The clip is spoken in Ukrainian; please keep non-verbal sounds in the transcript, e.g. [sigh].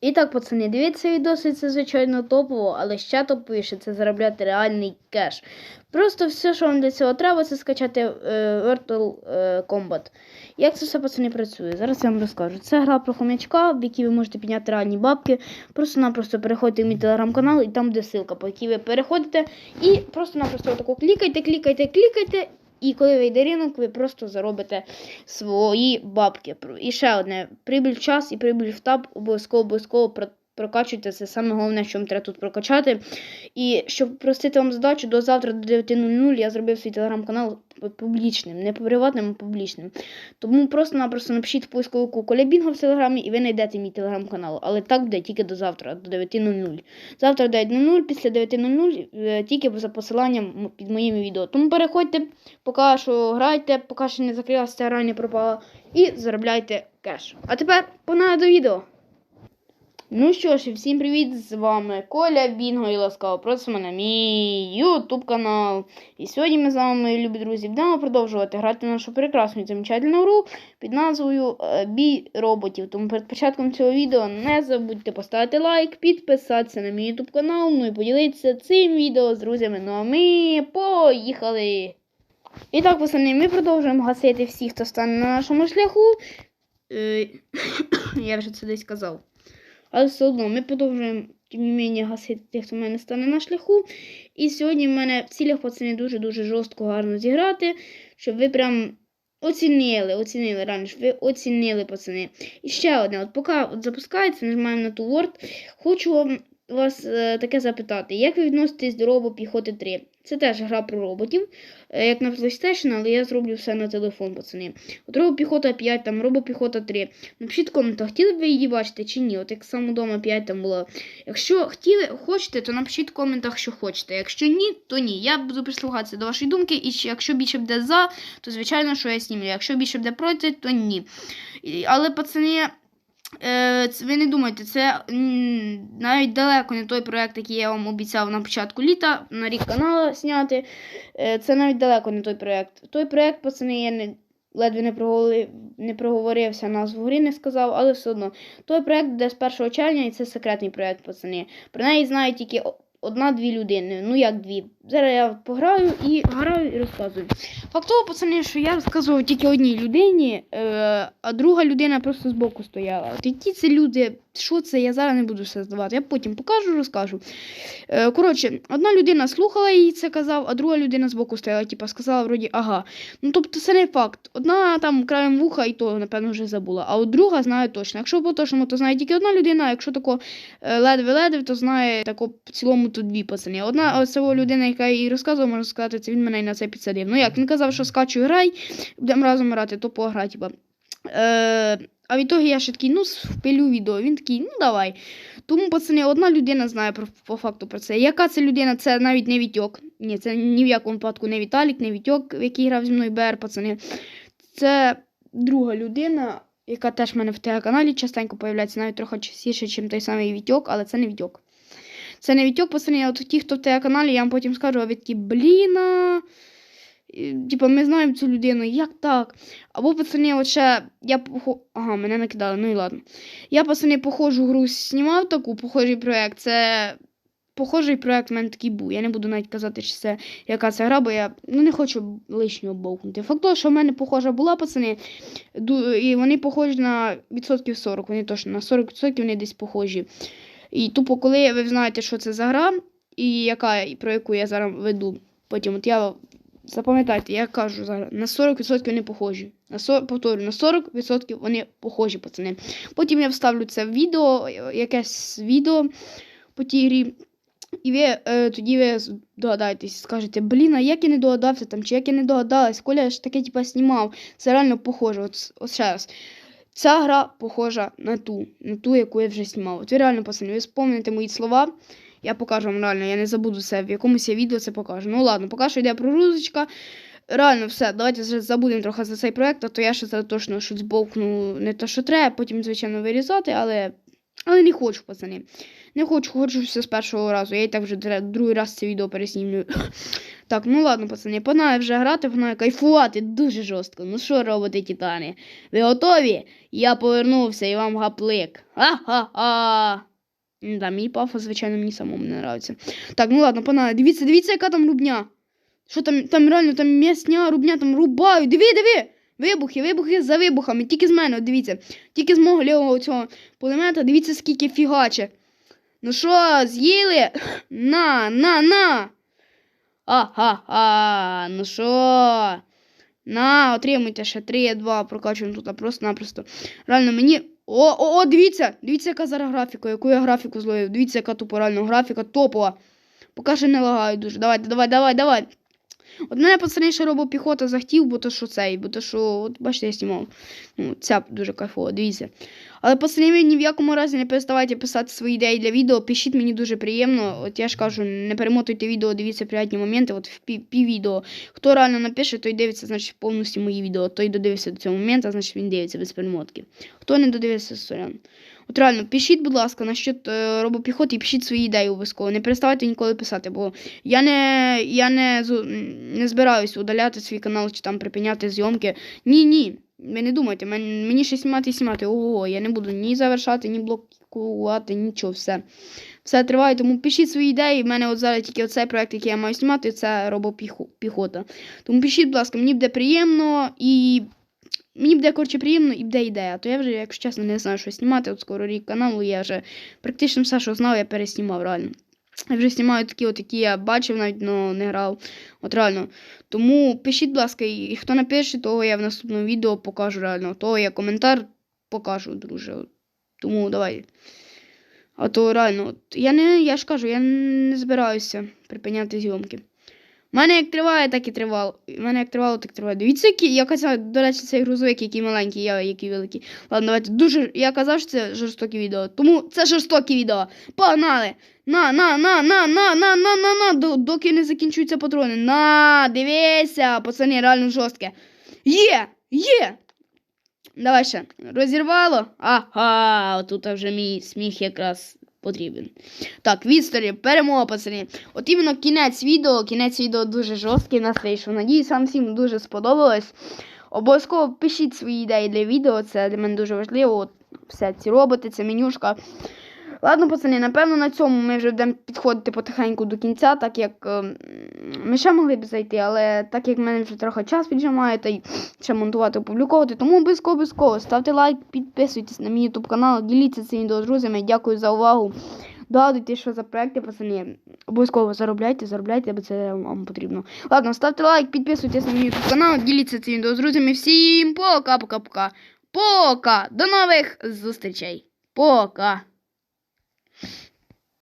І так, пацани, дивіться відоси, це звичайно топово, але ще топовіше це заробляти реальний кеш. Просто все, що вам для цього треба, це скачати е, Virtual е, Combat. Як це все, пацани, працює? Зараз я вам розкажу. Це гра про хомячка, в якій ви можете підняти реальні бабки. Просто-напросто переходьте в мій телеграм-канал, і там буде ссылка, по якій ви переходите. І просто-напросто отако клікайте, клікайте, клікайте. І коли вийде ринок, ви просто заробите свої бабки. І ще одне: прибіль в час і прибіль в таб обов'язково обов'язково прокачуйте. Це саме головне, що вам треба тут прокачати. І щоб простити вам задачу, до завтра до 9.00 я зробив свій телеграм-канал публічним, не приватним, а публічним. Тому просто-напросто напишіть в поисковику Коля в телеграмі, і ви знайдете мій телеграм-канал. Але так буде тільки до завтра, до 9.00. Завтра 9.00, після 9.00 е, тільки за посиланням під моїми відео. Тому переходьте, поки що грайте, поки що не закрилася гра, пропала, і заробляйте кеш. А тепер погнали до відео. Ну що ж, і всім привіт! З вами Коля Бінго і ласкаво просимо на мій YouTube канал. І сьогодні ми з вами, мої любі друзі, будемо продовжувати грати нашу прекрасну і замечательну гру під назвою е, Бій роботів. Тому перед початком цього відео не забудьте поставити лайк, підписатися на мій YouTube канал, ну і поділитися цим відео з друзями. Ну а ми поїхали! І так, пацани, ми продовжуємо гасити всіх, хто стане на нашому шляху. Е, [coughs] я вже це десь казав. Але все одно ми продовжуємо, тим не менше, гасити тих, хто в мене стане на шляху. І сьогодні в мене в цілях пацани дуже-дуже жорстко гарно зіграти, щоб ви прям оцінили, оцінили щоб ви оцінили, пацани. І ще одне, от поки от запускається, нажимаємо на ту Word, хочу вам вас е, таке запитати, як ви відноситесь до робопіхоти 3? Це теж гра про роботів, е, як на PlayStation, але я зроблю все на телефон, пацани. От робопіхота 5, там робопіхота 3. Напишіть в коментах, хотіли б ви її бачити чи ні? От як саме вдома 5 там було. Якщо хотіли, хочете, то напишіть в коментах, що хочете. Якщо ні, то ні. Я буду прислухатися до вашої думки, і якщо більше буде за, то звичайно, що я знімлю. Якщо більше буде проти, то ні. Але, пацани. Ви не думайте, це навіть далеко не той проект, який я вам обіцяв на початку літа на рік каналу зняти. Е, це навіть далеко не той проект. Той проект, пацани, я не, ледве не, проговорив, не проговорився, назву гри не сказав, але все одно. Той проект де з 1 червня, і це секретний проект, пацани. Про неї знають тільки одна-дві людини. Ну як дві. Зараз я пограю і граю і розказую. Факт того, пацани, що я розказував тільки одній людині, е, а друга людина просто збоку стояла. От які це люди, що це, я зараз не буду все здавати. Я потім покажу, розкажу. Е, коротше, одна людина слухала її це казав, а друга людина збоку стояла, типа сказала вроді ага. Ну тобто це не факт. Одна там краєм вуха, і то, напевно, вже забула. А от друга знає точно. Якщо по точному, то знає тільки одна людина, а якщо тако е, ледве-ледве, то знає тако в цілому тут дві пацани. Одна цього людина, яка їй розказувала, можна сказати, це він мене і на це підсадив. Ну як, він казав, що скачуй грай, будемо разом грати, то пограй, типа. Е, а в ітогі я ще такий, ну, впилю відео. Він такий, ну давай. Тому, пацани, одна людина знає про, по факту про це. Яка це людина? Це навіть не Вітьок. Ні, це ні в якому випадку не Віталік, не Вітьок, який грав зі мною БР, пацани. Це друга людина, яка теж в мене в телеканалі частенько появляється, навіть трохи частіше, ніж той самий Вітьок, але це не Вітьок. Це не Вітьок, пацани, а от ті, хто в телеканалі, я вам потім скажу, а ви такі, бліна. Типа, ми знаємо цю людину, як так? Або, пацани, от ще я похо... Ага, мене накидали, ну і ладно. Я, пацани, похожу гру знімав таку, похожий проєкт. Це похожий проєкт в мене такий був. Я не буду навіть казати, чи це яка це гра, бо я ну, не хочу лишнього бовкнути. Факт того, що в мене похожа була, пацани, і вони похожі на відсотків 40. Вони точно на 40% вони десь похожі. І тупо, коли ви знаєте, що це за гра, і яка, про яку я зараз веду, потім от я запам'ятайте, я кажу зараз, на 40% вони похожі. На 40, повторю, на 40% вони похожі, пацани. Потім я вставлю це в відео, якесь відео по тій грі. І ви е, тоді ви догадаєтесь, скажете, блін, а як я не догадався там, чи як я не догадалась, Коля ж таке типа знімав. Це реально похоже. От, от ще раз. Ця гра похожа на ту, на ту, яку я вже знімав. От ви реально, пацани, ви спомните мої слова. Я покажу вам реально, я не забуду це, в якомусь я відео це покажу. Ну ладно, поки що йде прогрузочка. Реально, все, давайте забудемо трохи за цей проект, а то я ще зараз точно щось збовкну не те, що треба, потім, звичайно, вирізати, але. Але не хочу, пацани. Не хочу, хочу все з першого разу. Я і так вже другий раз це відео переснімлю. Так, ну ладно, пацани, погнали вже грати, погнали кайфувати дуже жорстко. Ну що робите, титани? Ви готові? Я повернувся і вам гаплик. Ха-ха-ха. Ну Да, мій пафос, звичайно, мені самому не нравиться. Так, ну ладно, погнали. Дивіться, дивіться, яка там рубня. Що там, там реально там м'ясня, рубня там рубають. Диви, диви! Вибухи, вибухи за вибухами. Тільки з мене, дивіться. Тільки з мого лівого цього пулемета, дивіться, скільки фігаче. Ну що, з'їли? [laughs] На, на, на. Ага, ну що? На, отримуйте ще 3-2, прокачуємо тут просто-напросто. Реально мені. О, о, о, дивіться! Дивіться, яка зараз графіка, яку я графіку зловив. Дивіться, яка тупо реально графіка топова. Поки що не лагаю дуже. Давайте, давай, давай, давай. От мене пацани ще робопіхота захотів, бо то що цей, бо то що, от бачите, я знімав. Ну, ця дуже кайфова, дивіться. Але пацани, ви ні в якому разі не переставайте писати свої ідеї для відео, пишіть мені дуже приємно. От я ж кажу, не перемотуйте відео, дивіться приятні моменти. От в пів, пів. Хто реально напише, той дивиться, значить, повністю мої відео. Той додивився до цього моменту, значить він дивиться без перемотки. Хто не додивився, сорян. От реально, пишіть, будь ласка, насчет е, робопіхоти і пишіть свої ідеї обов'язково. Не переставайте ніколи писати, бо я не, я не, не збираюсь удаляти свій канал чи там припиняти зйомки. Ні, ні. Ви не думайте, мені ще знімати і знімати. Ого, я не буду ні завершати, ні блокувати, нічого, все. Все триває, тому пишіть свої ідеї. У мене от зараз тільки оцей проект, який я маю знімати, це робопіхота. Тому пишіть, будь ласка, мені буде приємно і. Мені буде коротше приємно і буде ідея. То я вже, якщо чесно, не знаю, що знімати. От скоро рік каналу, я вже практично все, що знав, я переснімав реально. Я вже знімаю такі, от, які я бачив, навіть но не грав. От реально. Тому пишіть, будь ласка, і хто напише, того я в наступному відео покажу реально. Того я коментар покажу, друже. Тому давай. А то реально, от, я не, я ж кажу, я не збираюся припиняти зйомки. У мене як триває, так і тривало. У мене як тривало, так триває. Дивіться, який, я казав, до речі, цей грузовик, який маленький, я який великий. Ладно, давайте. Дуже. Я казав, що це жорстоке відео. Тому це жорстоке відео. Погнали! На, на, на, на, на, на, на, на, на, до- доки не закінчуються патрони. На, дивися, пацани, реально жорстке. Є! Є! Давай ще. Розірвало? Ага, тут вже мій сміх якраз потрібен. Так, відсторі, перемога, пацани. От іменно кінець відео. Кінець відео дуже жорсткий нас вийшов. Надіюсь, вам всім дуже сподобалось. Обов'язково пишіть свої ідеї для відео, це для мене дуже важливо. От все ці роботи, це менюшка. Ладно, пацани, напевно, на цьому ми вже будемо підходити потихеньку до кінця, так як ем, ми ще могли б зайти, але так як в мене вже трохи час піджимає, та й ще монтувати, опубліковувати. Тому обов'язково обов'язково ставте лайк, підписуйтесь на мій YouTube канал, діліться цим відео з друзями. Дякую за увагу. Догадуйте, що за проекти, пацани. Обов'язково заробляйте, заробляйте, бо це вам потрібно. Ладно, ставте лайк, підписуйтесь на мій YouTube канал, діліться цим відео з друзями. Всім пока-пока-пока. Пока! До нових зустрічей! Пока!